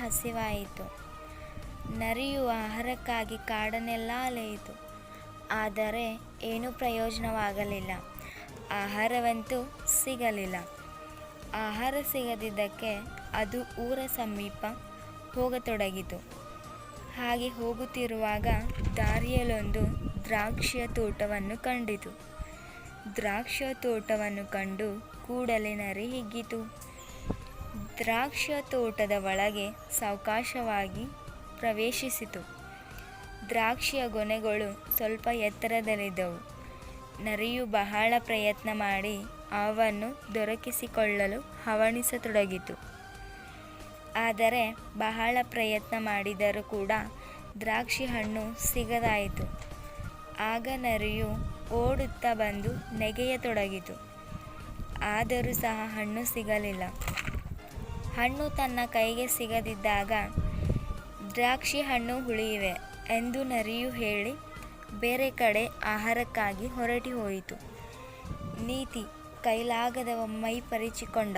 ಹಸಿವಾಯಿತು ನರಿಯು ಆಹಾರಕ್ಕಾಗಿ ಕಾಡನ್ನೆಲ್ಲ ಅಲೆಯಿತು. ಆದರೆ ಏನೂ ಪ್ರಯೋಜನವಾಗಲಿಲ್ಲ. ಆಹಾರವಂತೂ ಸಿಗಲಿಲ್ಲ. ಆಹಾರ ಸಿಗದಿದ್ದಕ್ಕೆ ಅದು ಊರ ಸಮೀಪ ಹೋಗತೊಡಗಿತು. ಹಾಗೆ ಹೋಗುತ್ತಿರುವಾಗ ದಾರಿಯಲ್ಲೊಂದು ದ್ರಾಕ್ಷಿಯ ತೋಟವನ್ನು ಕಂಡಿತು. ದ್ರಾಕ್ಷಿಯ ತೋಟವನ್ನು ಕಂಡು ಕೂಡಲೇ ನರಿ ಹಿಗ್ಗಿತು. ದ್ರಾಕ್ಷಿಯ ತೋಟದ ಒಳಗೆ ಸಾವಕಾಶವಾಗಿ ಪ್ರವೇಶಿಸಿತು. ದ್ರಾಕ್ಷಿಯ ಗೊನೆಗಳು ಸ್ವಲ್ಪ ಎತ್ತರದಲ್ಲಿದ್ದವು. ನರಿಯು ಬಹಳ ಪ್ರಯತ್ನ ಮಾಡಿ ಅವನ್ನು ದೊರಕಿಸಿಕೊಳ್ಳಲು ಹವಣಿಸತೊಡಗಿತು. ಆದರೆ ಬಹಳ ಪ್ರಯತ್ನ ಮಾಡಿದರೂ ಕೂಡ ದ್ರಾಕ್ಷಿ ಹಣ್ಣು ಸಿಗದಾಯಿತು. ಆಗ ನರಿಯು ಓಡುತ್ತಾ ಬಂದು ನೆಗೆಯತೊಡಗಿತು. ಆದರೂ ಸಹ ಹಣ್ಣು ಸಿಗಲಿಲ್ಲ. ಹಣ್ಣು ತನ್ನ ಕೈಗೆ ಸಿಗದಿದ್ದಾಗ ದ್ರಾಕ್ಷಿ ಹಣ್ಣು ಹುಳಿಯಿವೆ ಎಂದು ನರಿಯು ಹೇಳಿ ಬೇರೆ ಕಡೆ ಆಹಾರಕ್ಕಾಗಿ ಹೊರಟಿ ಹೋಯಿತು. ನೀತಿ ಕೈಲಾಗದವ ಮೈ ಪರಿಚಿಕೊಂಡ.